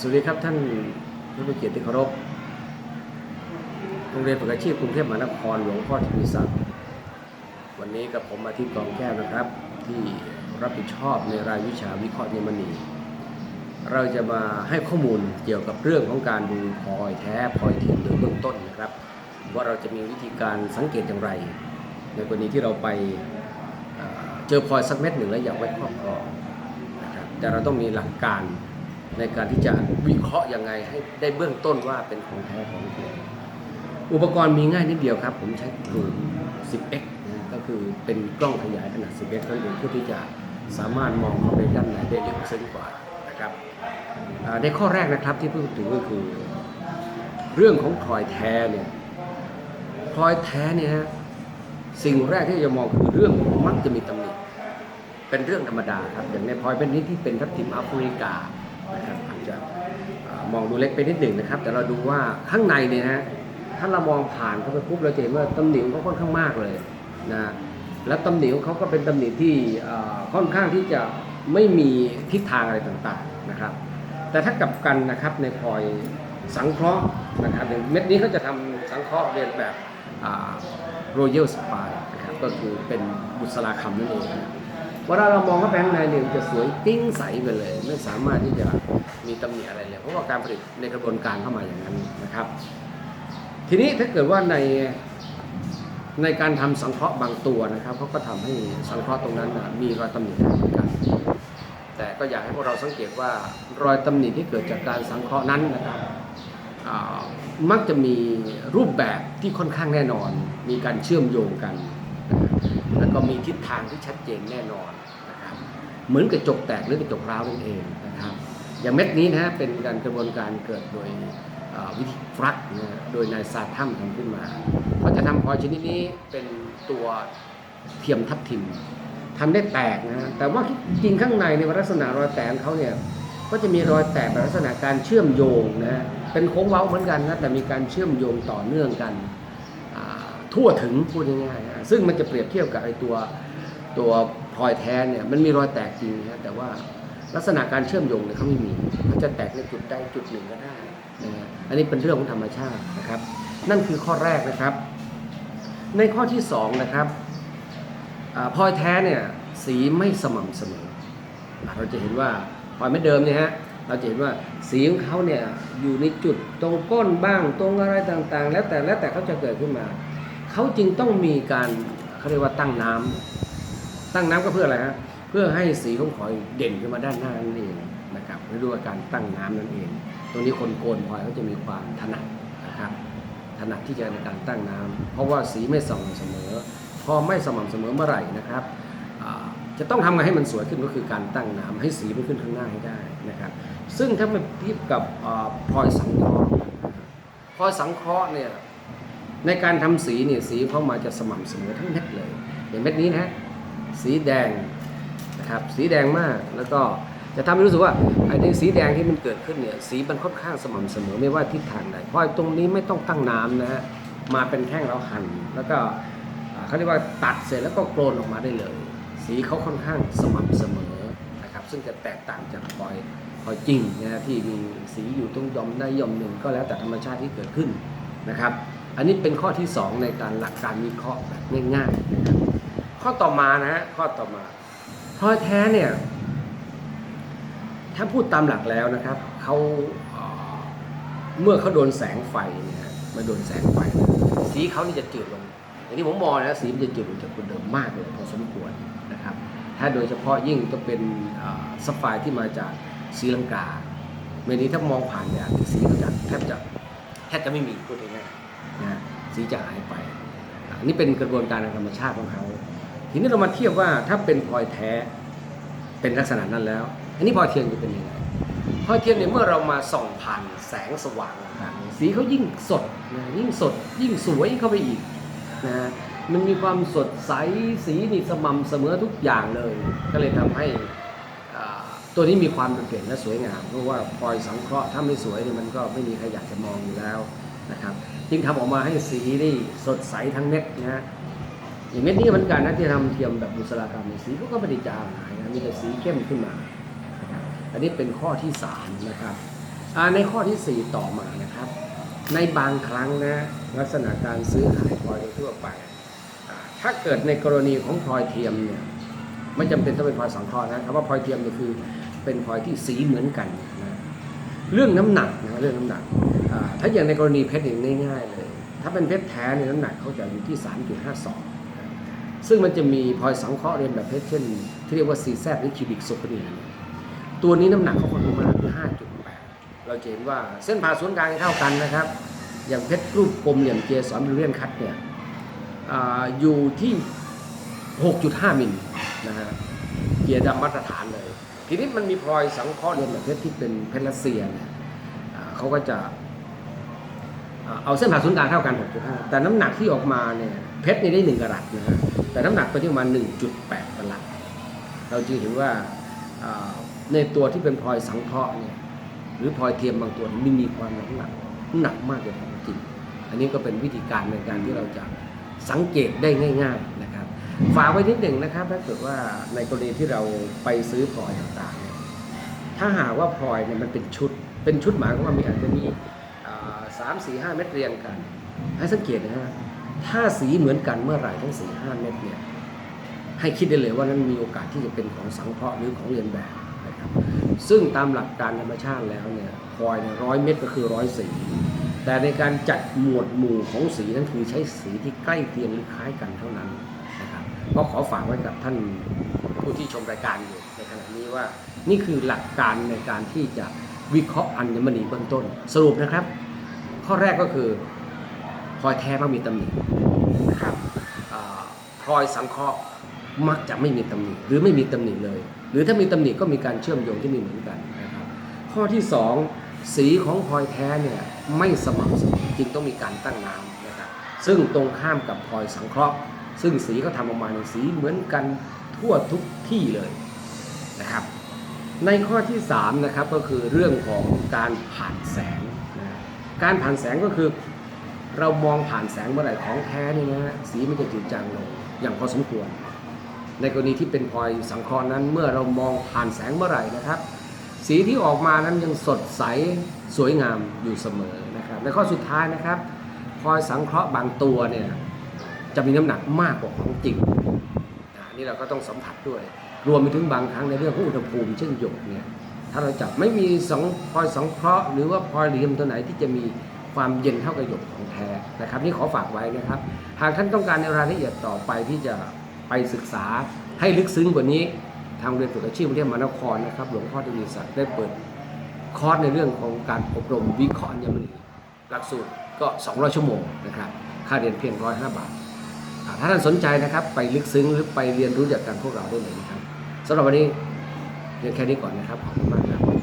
สวัสดีครับท่านผู้มีเกียรติเคารพ โรงเรียนฝึกอาชีพกรุงเทพมหานครหลวงพ่อทวีศักดิ์วันนี้กับผมอาทิตย์กองแก้วนะครับ ที่รับผิดชอบในรายวิชาวิเคราะห์เยมนี เราจะมาให้ข้อมูลเกี่ยวกับเรื่องของการดูพลอยแท้พลอยเทียมโดยเบื้องต้นนะครับ ว่าเราจะมีวิธีการสังเกตอย่างไร ในกรณีที่เราไปเอ่อเจอพลอยสักเม็ดหนึ่งแล้วอยากไว้ครอบครองนะครับแต่เราต้องมีหลักการ ในการที่จะวิเคราะห์ยังไงให้ได้เบื้องต้นว่าเป็นของแท้ของเทียมอุปกรณ์มีง่ายนิดเดียวครับ ผมใช้กลุ่ม 10x นะก็คือเป็นกล้องขยายขนาด 10x เท่านั้นเพื่อที่จะสามารถมองเข้าไปด้านในได้ลึกซึ้งกว่านะครับในข้อแรกนะครับที่พูดถึงก็คือ เรื่องของพลอยแท้เนี่ยพลอยแท้เนี่ยฮะสิ่งแรกที่จะมองคือเรื่องมักจะมีตำหนิเป็นเรื่องธรรมดาครับอย่างในพลอยเป็นนี้ที่เป็นทับทิมแอฟริกา นะครับจะมองดูเล็กไปนิดหนึ่งนะครับ แต่เราดูว่าข้างในเนี่ยฮะถ้าเรามองผ่านเข้าไปปุ๊บเราจะเห็นว่าตำหนิเขาค่อนข้างมากเลยนะและตำหนิเขาก็เป็นตำหนิที่ค่อนข้างที่จะไม่มีทิศทางอะไรต่างๆนะครับ แต่ถ้ากลับกันนะครับในพลอยสังเคราะห์นะครับเม็ดนี้เขาจะทำสังเคราะห์เรียนแบบโรเยลสปายนะครับก็คือเป็นบุษราคำนั่นเองนะ เวลาเรามองเข้าไปข้างในเนี่ยจะสวยติ้งใสไปเลย ไม่สามารถที่จะมีตำหนิอะไรเลย เพราะว่าการผลิตในกระบวนการเข้ามาอย่างนั้นนะครับ ทีนี้ถ้าเกิดว่าในในการทำสังเคราะห์บางตัวนะครับเขาก็ทำให้สังเคราะห์ตรงนั้นนะมีรอยตำหนิเหมือนกัน แต่ก็อยากให้พวกเราสังเกตว่ารอยตำหนิที่เกิดจากการสังเคราะห์นั้นนะครับมักจะมีรูปแบบที่ค่อนข้างแน่นอน มีการเชื่อมโยงกัน แล้วก็มีทิศทางที่ชัดเจนแน่นอนนะครับเหมือนกระจกแตกหรือกระจกร้าวนั่นเองนะครับอย่างเม็ดนี้นะฮะเป็นการกระบวนการเกิดโดยวิธีฟรักนะโดยนายซาทัมทำขึ้นมาเขาจะทำพลอยชนิดนี้เป็นตัวเทียมทับทิมทำได้แตกนะฮะแต่ว่าจริงข้างในในลักษณะรอยแตกของเขาเนี่ยก็จะมีรอยแตกแบบลักษณะการเชื่อมโยงนะเป็นโค้งเว้าเหมือนกันนะแต่มีการเชื่อมโยงต่อเนื่องกัน ทั่วถึงพูดง่ายๆซึ่งมันจะเปรียบเทียบกับไอ้ตัวตัวพลอยแท้เนี่ยมันมีรอยแตกจริงนะแต่ว่าลักษณะการเชื่อมโยงเนี่ยเขาไม่มีมันจะแตกในจุดใดจุดหนึ่งก็ได้นะฮะอันนี้เป็นเรื่องของธรรมชาตินะครับ นั่นคือข้อแรกนะครับ ในข้อที่สองนะครับพลอยแท้เนี่ยสีไม่สม่ำเสมอ เราจะเห็นว่าพลอยไม่เดิมเนี่ยฮะเราจะเห็นว่าสีของเขาเนี่ยอยู่ในจุดตรงก้นบ้างตรงอะไรต่างๆ แล้วแต่แล้วแต่เขาจะเกิดขึ้นมา เขาจึงต้องมีการเขาเรียกว่าตั้งน้ำตั้งน้ำก็เพื่ออะไรฮะเพื่อให้สีของพลอยเด่นขึ้นมาด้านหน้านั่นเองนะครับเรียกว่าการตั้งน้ำนั่นเอง ตรงนี้คนโกนพลอยเขาจะมีความถนัดนะครับถนัดที่จะในการตั้งน้ำเพราะว่าสีไม่สม่ำเสมอ พอไม่สม่ำเสมอเมื่อไหร่นะครับจะต้องทำไงให้มันสวยขึ้นก็คือการตั้งน้ำให้สีมันขึ้นข้างหน้าให้ได้นะครับ ซึ่งถ้ามาเทียบกับพลอยสังเคราะห์พลอยสังเคราะห์เนี่ย ในการทำสีเนี่ยสีเข้ามาจะสม่ำเสมอทั้งเม็ดเลยอย่างเม็ดนี้นะสีแดงนะครับสีแดงมากแล้วก็จะทำให้รู้สึกว่าไอ้ในสีแดงที่มันเกิดขึ้นเนี่ยสีมันค่อนข้างสม่ำเสมอไม่ว่าทิศทางใดเพราะไอ้ตรงนี้ไม่ต้องตั้งน้ำนะฮะมาเป็นแท่งแล้วหั่นแล้วก็เขาเรียกว่าตัดเสร็จแล้วก็โกลนออกมาได้เลย สีเขาค่อนข้างสม่ำเสมอนะครับซึ่งจะแตกต่างจากพลอยพลอยจริงนะฮะที่มีสีอยู่ตรงยอมได้ยอมหนึ่งก็แล้วแต่ธรรมชาติที่เกิดขึ้นนะครับ อันนี้เป็นข้อที่สองในการหลักการวิเคราะห์แบบง่ายๆนะครับข้อต่อมานะฮะข้อต่อมาพลอยแท้เนี่ยถ้าพูดตามหลักแล้วนะครับเขาเมื่อเขาโดนแสงไฟเนี่ยมาโดนแสงไฟ สีเขานี่จะจืดลง อย่างที่ผมมองนะสีมันจะจืดลงจากคนเดิมมากเลยพอสมควรนะครับ ถ้าโดยเฉพาะยิ่งจะเป็นซัฟไฟที่มาจากศรีลังกาเมื่อนี้ถ้ามองผ่านเนี่ยสีเขาจะแทบจะแทบจะไม่มีพูดง่ายๆ นะสีจะหายไปอันนี้เป็นกระบวนการทางธรรมชาติของเขา ทีนี้เรามาเทียบว่าถ้าเป็นพลอยแท้เป็นลักษณะนั้นแล้ว อันนี้พลอยเทียมจะเป็นยังไงพลอยเทียมเนี่ยเมื่อเรามาส่องผ่านแสงสว่างต่างสีเขายิ่งสดนะยิ่งสดยิ่งสวยเข้าไปอีกนะมันมีความสดใสสีนี่สม่ำเสมอทุกอย่างเลย ก็เลยทำให้ตัวนี้มีความโดดเด่นและสวยงามเพราะว่าพลอยสังเคราะห์ถ้าไม่สวยเนี่ยมันก็ไม่มีใครอยากจะมองอยู่แล้ว นะครับจึงทำออกมาให้สีนี่สดใสทั้งเม็ดนะฮะอย่างเม็ดนี้เหมือนกันนะที่ทำเทียมแบบบุษรากรรมสีเขาก็ไม่ได้จางหายนะมีแต่สีเข้มขึ้นมา อันนี้เป็นข้อที่สามนะครับในข้อที่ 4 ต่อมานะครับ ในบางครั้งนะลักษณะการซื้อขายพลอยทั่วไป ถ้าเกิดในกรณีของพลอยเทียมเนี่ยไม่จำเป็นต้องเป็นพลอยสังเคราะห์นะคำว่าพลอยเทียมเนี่ยคือเป็นพลอยที่สีเหมือนกันนะ เรื่องน้ำหนักนะเรื่องน้ำหนัก ถ้าอย่างในกรณีเพชรเนี่ยง่ายๆเลย ถ้าเป็นเพชรแท้เนี่ยน้ำหนักเขาจะอยู่ที่ 3.52 ซึ่งมันจะมีพลอยสังเคราะห์เรียนแบบเพชรเช่น ที่เรียกว่าซีแซหรือคิวบิกโซเนียเนี่ยตัวนี้น้ำหนักเขาค่อนข้างมากคือ 5.8 เราจะเห็นว่าเส้นผ่าศูนย์กลางเท่ากันนะครับ อย่างเพชรรูปกลมเหลี่ยมเจสอนบริเวณคัดเนี่ยออยู่ที่ 6.5 มิลนะฮะเกียร์ดำมาตรฐานเลย ทีนี้มันมีพลอยสังเคราะห์เรียนแบบเพชรที่เป็นเพชรรัสเซียเนี่ยเขาก็จะเอาเส้นผ่าศูนย์กลางเท่ากัน 6.5 แต่น้ำหนักที่ออกมาเนี่ยเพชรนี่ได้ 1กะรัตนะฮะแต่น้ำหนักไปที่ประมาณ 1.8กะรัตเราจึงเห็นว่าในตัวที่เป็นพลอยสังเคราะห์เนี่ยหรือพลอยเทียมบางตัวมันมีความน้ำหนักหนักมากกว่าของจริง อันนี้ก็เป็นวิธีการในการที่เราจะสังเกตได้ง่ายๆนะ ฝากไว้นิดหนึ่งนะครับถ้าเกิดว่าในกรณีที่เราไปซื้อพลอยต่างๆเนี่ยถ้าหากว่าพลอยเนี่ยมันเป็นชุด เป็นชุดหมายความว่ามีอาจจะมีสามสี่ห้าเม็ดเรียงกัน ให้สังเกตนะฮะถ้าสีเหมือนกันเมื่อไหร่ทั้งสี่ห้าเม็ดเนี่ยให้คิดได้เลยว่านั้นมีโอกาสที่จะเป็นของสังเคราะห์หรือของเรียนแบบนะครับซึ่งตามหลักการธรรมชาติแล้วเนี่ยพลอยเนี่ยร้อยเม็ดก็คือร้อยสีแต่ในการจัดหมวดหมู่ของสีนั้นคือใช้สีที่ใกล้เคียงหรือคล้ายกันเท่านั้น ก็ขอฝากไว้กับท่านผู้ที่ชมรายการอยู่ในขณะนี้ว่า นี่คือหลักการในการที่จะวิเคราะห์อัญมณีเบื้องต้น สรุปนะครับ ข้อแรกก็คือพลอยแท้มักมีตำหนินะครับอ่าพลอยสังเคราะห์มักจะไม่มีตำหนิหรือไม่มีตำหนิเลย หรือถ้ามีตำหนิก็มีการเชื่อมโยงที่ไมีเหมือนกันนะครับข้อที่สองสีของพลอยแท้เนี่ยไม่สม่ำเสมอจึงต้องมีการตั้งน้ำนะครับซึ่งตรงข้ามกับพลอยสังเคราะห์ ซึ่งสีเขาทำออกมาในสีเหมือนกันทั่วทุกที่เลยนะครับ ในข้อที่3นะครับก็คือเรื่องของการผ่านแสงนะการผ่านแสงก็คือ เรามองผ่านแสงเมื่อไหร่ของแท้นี่นะสีมันจะจืดจางลงอย่างพอสมควร ในกรณีที่เป็นพลอยสังเคราะห์นั้นเมื่อเรามองผ่านแสงเมื่อไหร่นะครับ สีที่ออกมานั้นยังสดใสสวยงามอยู่เสมอนะครับในข้อสุดท้ายนะครับพลอยสังเคราะห์บางตัวเนี่ย จะมีน้ำหนักมากกว่าของจริงอ่านี่เราก็ต้องสัมผัสด้วย รวมไปถึงบางครั้งในเรื่องของอุณหภูมิเช่นหยกเนี่ยถ้าเราจับไม่มีสังพลอยสังเคราะห์หรือว่าพลอยเหลี่ยมตัวไหนที่จะมีความเย็นเท่ากับหยกของแท้นะครับ นี่ขอฝากไว้นะครับ หากท่านต้องการในรายละเอียดต่อไปที่จะไปศึกษาให้ลึกซึ้งกว่านี้ทางเรียนฝึกอาชีพกรุงเทพมหานครนะครับ หลวงพ่อทวีศักดิ์ได้เปิดคอร์สในเรื่องของการอบรมวิเคราะห์อัญมณีหลักสูตรก็ 200 ชั่วโมงนะครับ ค่าเรียนเพียง105บาทอ่า ถ้าท่านสนใจนะครับไปลึกซึ้งหรือไปเรียนรู้จากการพวกเราได้เลยนะครับสำหรับวันนี้เรียนแค่นี้ก่อนนะครับขอบคุณมากครับ